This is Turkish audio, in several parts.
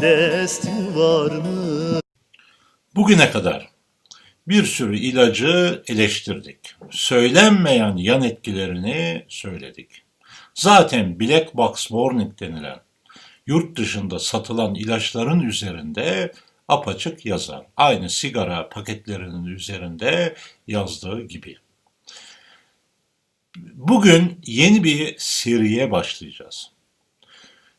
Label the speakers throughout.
Speaker 1: destin var mı?
Speaker 2: Bugüne kadar bir sürü ilacı eleştirdik. Söylenmeyen yan etkilerini söyledik. Zaten Black Box Warning denilen yurt dışında satılan ilaçların üzerinde apaçık yazar. Aynı sigara paketlerinin üzerinde yazdığı gibi. Bugün yeni bir seriye başlayacağız.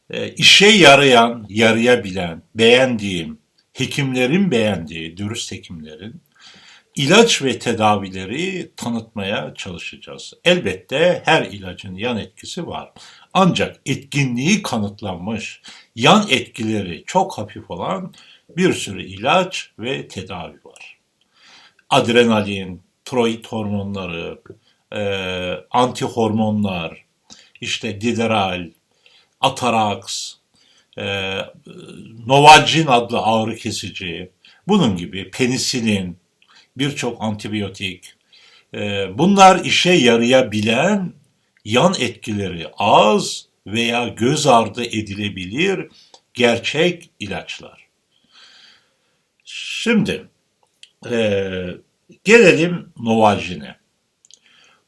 Speaker 2: E, işe yarayan, yarayabilen, beğendiğim, hekimlerin beğendiği, dürüst hekimlerin ilaç ve tedavileri tanıtmaya çalışacağız. Elbette her ilacın yan etkisi var. Ancak etkinliği kanıtlanmış, yan etkileri çok hafif olan bir sürü ilaç ve tedavi var. Adrenalin, tiroid hormonları, e, antihormonlar, işte dideral, atarax, e, Novalgin adlı ağrı kesici, bunun gibi penisilin, birçok antibiyotik, e, bunlar işe yarayabilen yan etkileri az veya göz ardı edilebilir gerçek ilaçlar. Şimdi e, gelelim Novalgin'e.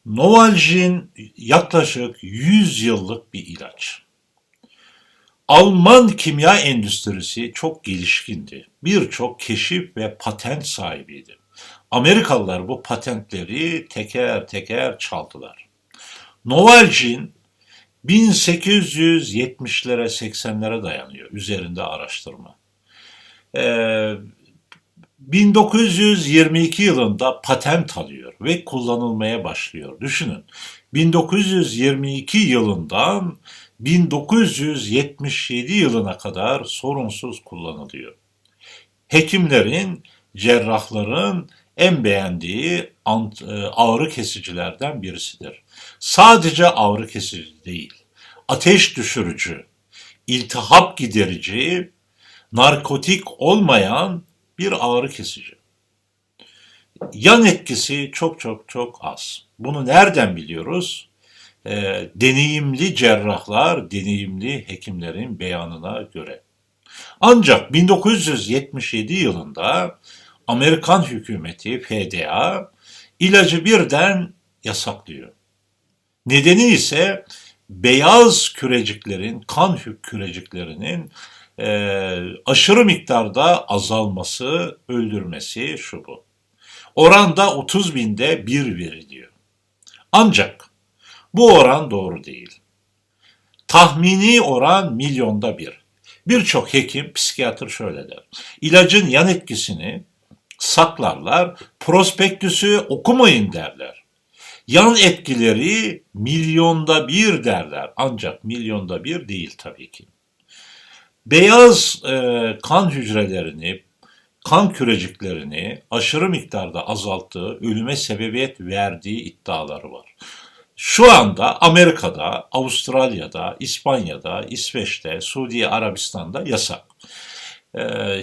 Speaker 2: Novalgin yaklaşık 100 yıllık bir ilaç. Alman kimya endüstrisi çok gelişkindi. Birçok keşif ve patent sahibiydi. Amerikalılar bu patentleri teker teker çaldılar. Novalgin 1870'lere 80'lere dayanıyor üzerinde araştırma. Ee, 1922 yılında patent alıyor ve kullanılmaya başlıyor. Düşünün 1922 yılından 1977 yılına kadar sorunsuz kullanılıyor. Hekimlerin, cerrahların en beğendiği e, ağrı kesicilerden birisidir. Sadece ağrı kesici değil, ateş düşürücü, iltihap giderici, narkotik olmayan bir ağrı kesici. Yan etkisi çok çok çok az. Bunu nereden biliyoruz? Ee, deneyimli cerrahlar, deneyimli hekimlerin beyanına göre. Ancak 1977 yılında Amerikan hükümeti FDA ilacı birden yasaklıyor. Nedeni ise beyaz küreciklerin, kan küreciklerinin e, aşırı miktarda azalması, öldürmesi şu bu. Oranda 30 binde bir veriliyor. Ancak bu oran doğru değil. Tahmini oran milyonda bir. Birçok hekim, psikiyatr şöyle der. İlacın yan etkisini saklarlar, prospektüsü okumayın derler. Yan etkileri milyonda bir derler. Ancak milyonda bir değil tabii ki. Beyaz e, kan hücrelerini, kan küreciklerini aşırı miktarda azalttığı, ölüme sebebiyet verdiği iddiaları var. Şu anda Amerika'da, Avustralya'da, İspanya'da, İsveç'te, Suudi Arabistan'da yasak. Ee,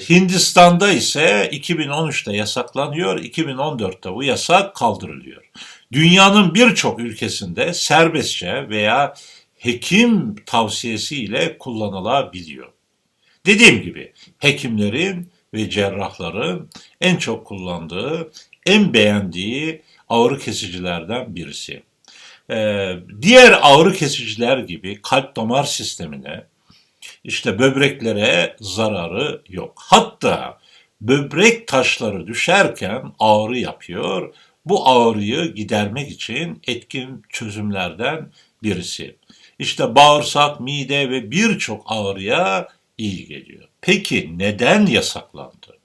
Speaker 2: Hindistan'da ise 2013'te yasaklanıyor, 2014'te bu yasak kaldırılıyor. Dünyanın birçok ülkesinde serbestçe veya hekim tavsiyesiyle kullanılabiliyor. Dediğim gibi hekimlerin ve cerrahların en çok kullandığı, en beğendiği ağrı kesicilerden birisi. Ee, diğer ağrı kesiciler gibi kalp damar sistemine, işte böbreklere zararı yok. Hatta böbrek taşları düşerken ağrı yapıyor. Bu ağrıyı gidermek için etkin çözümlerden birisi. İşte bağırsak, mide ve birçok ağrıya iyi geliyor. Peki neden yasaklandı?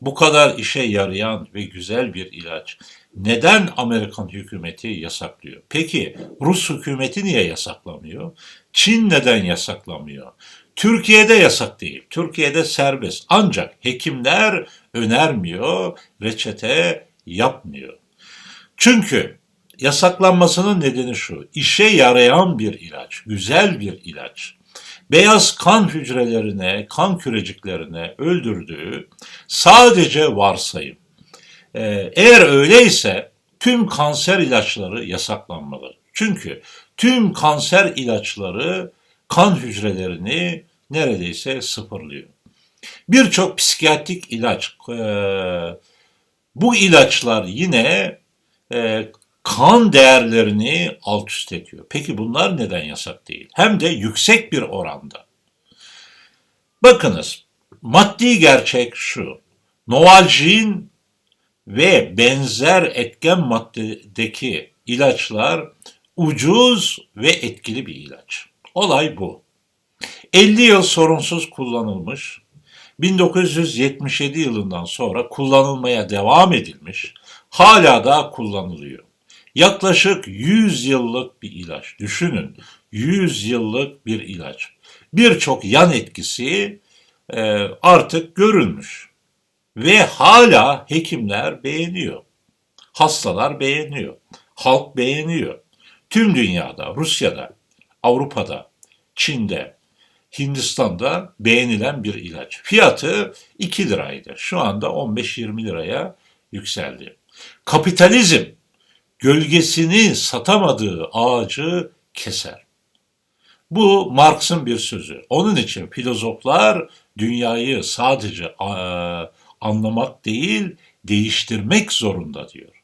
Speaker 2: Bu kadar işe yarayan ve güzel bir ilaç neden Amerikan hükümeti yasaklıyor? Peki Rus hükümeti niye yasaklamıyor? Çin neden yasaklamıyor? Türkiye'de yasak değil. Türkiye'de serbest. Ancak hekimler önermiyor, reçete yapmıyor. Çünkü yasaklanmasının nedeni şu. işe yarayan bir ilaç, güzel bir ilaç. Beyaz kan hücrelerine, kan küreciklerine öldürdüğü sadece varsayım. Ee, eğer öyleyse tüm kanser ilaçları yasaklanmalı. Çünkü tüm kanser ilaçları kan hücrelerini neredeyse sıfırlıyor. Birçok psikiyatrik ilaç, e, bu ilaçlar yine e, kan değerlerini alt üst ediyor. Peki bunlar neden yasak değil? Hem de yüksek bir oranda. Bakınız, maddi gerçek şu. Novalgin ve benzer etken maddedeki ilaçlar ucuz ve etkili bir ilaç. Olay bu. 50 yıl sorunsuz kullanılmış, 1977 yılından sonra kullanılmaya devam edilmiş, hala da kullanılıyor. Yaklaşık 100 yıllık bir ilaç. Düşünün, 100 yıllık bir ilaç. Birçok yan etkisi e, artık görülmüş. Ve hala hekimler beğeniyor. Hastalar beğeniyor. Halk beğeniyor. Tüm dünyada, Rusya'da, Avrupa'da, Çin'de, Hindistan'da beğenilen bir ilaç. Fiyatı 2 liraydı. Şu anda 15-20 liraya yükseldi. Kapitalizm gölgesini satamadığı ağacı keser. Bu Marx'ın bir sözü. Onun için filozoflar dünyayı sadece anlamak değil, değiştirmek zorunda diyor.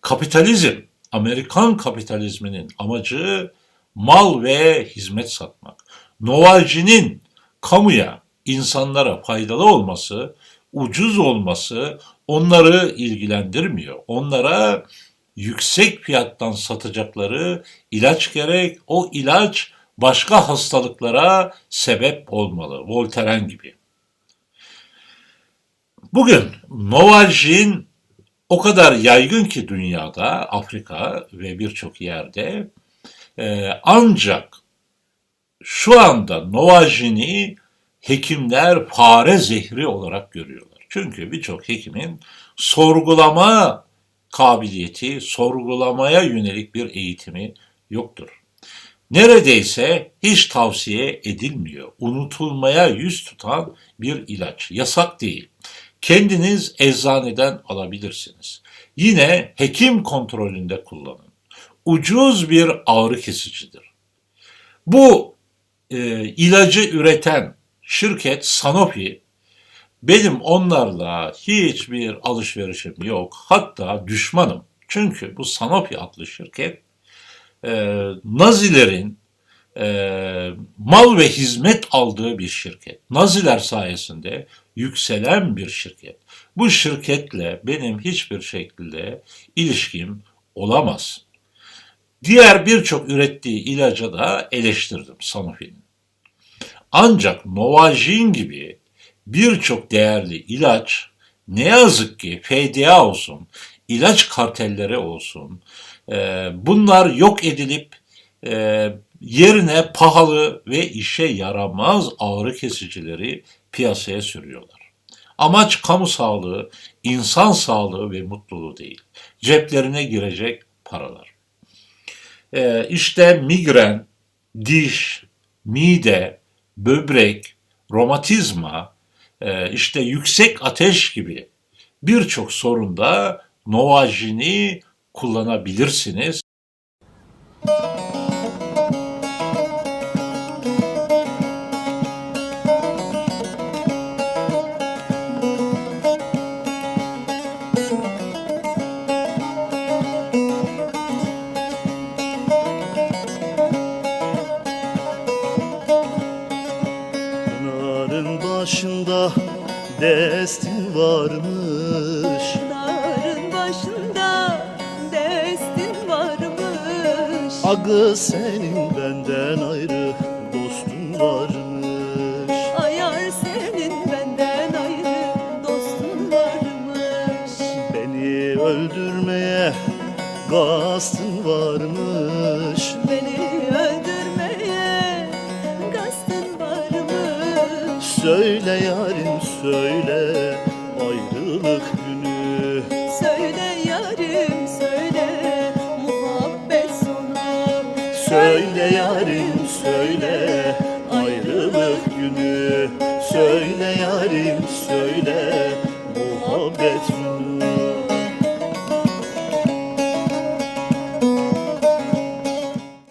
Speaker 2: Kapitalizm, Amerikan kapitalizminin amacı mal ve hizmet satmak. Novalcinin kamuya, insanlara faydalı olması, ucuz olması onları ilgilendirmiyor. Onlara yüksek fiyattan satacakları ilaç gerek. O ilaç başka hastalıklara sebep olmalı. Voltaren gibi. Bugün Novalgin o kadar yaygın ki dünyada, Afrika ve birçok yerde e, ancak şu anda Novalgin'i hekimler fare zehri olarak görüyorlar. Çünkü birçok hekimin sorgulama kabiliyeti, sorgulamaya yönelik bir eğitimi yoktur. Neredeyse hiç tavsiye edilmiyor. Unutulmaya yüz tutan bir ilaç. Yasak değil. Kendiniz eczaneden alabilirsiniz. Yine hekim kontrolünde kullanın. Ucuz bir ağrı kesicidir. Bu e, ilacı üreten şirket Sanofi benim onlarla hiçbir alışverişim yok. Hatta düşmanım. Çünkü bu Sanofi adlı şirket e, Nazilerin e, mal ve hizmet aldığı bir şirket. Naziler sayesinde yükselen bir şirket. Bu şirketle benim hiçbir şekilde ilişkim olamaz. Diğer birçok ürettiği ilaca da eleştirdim Sanofi'nin. Ancak Novajin gibi birçok değerli ilaç ne yazık ki FDA olsun, ilaç kartelleri olsun, e, bunlar yok edilip e, yerine pahalı ve işe yaramaz ağrı kesicileri piyasaya sürüyorlar. Amaç kamu sağlığı, insan sağlığı ve mutluluğu değil. Ceplerine girecek paralar. E, işte migren, diş, mide, böbrek, romatizma, e, işte yüksek ateş gibi birçok sorunda Novajin'i kullanabilirsiniz.
Speaker 1: Pınarın başında destin varmış.
Speaker 3: Dağların başında destin varmış.
Speaker 1: Agı senin benden ayrı dostun varmış.
Speaker 3: Ayar senin benden ayrı dostun varmış.
Speaker 1: Beni öldürmeye kastın varmış söyle yarim söyle ayrılık günü.
Speaker 3: Söyle yarim söyle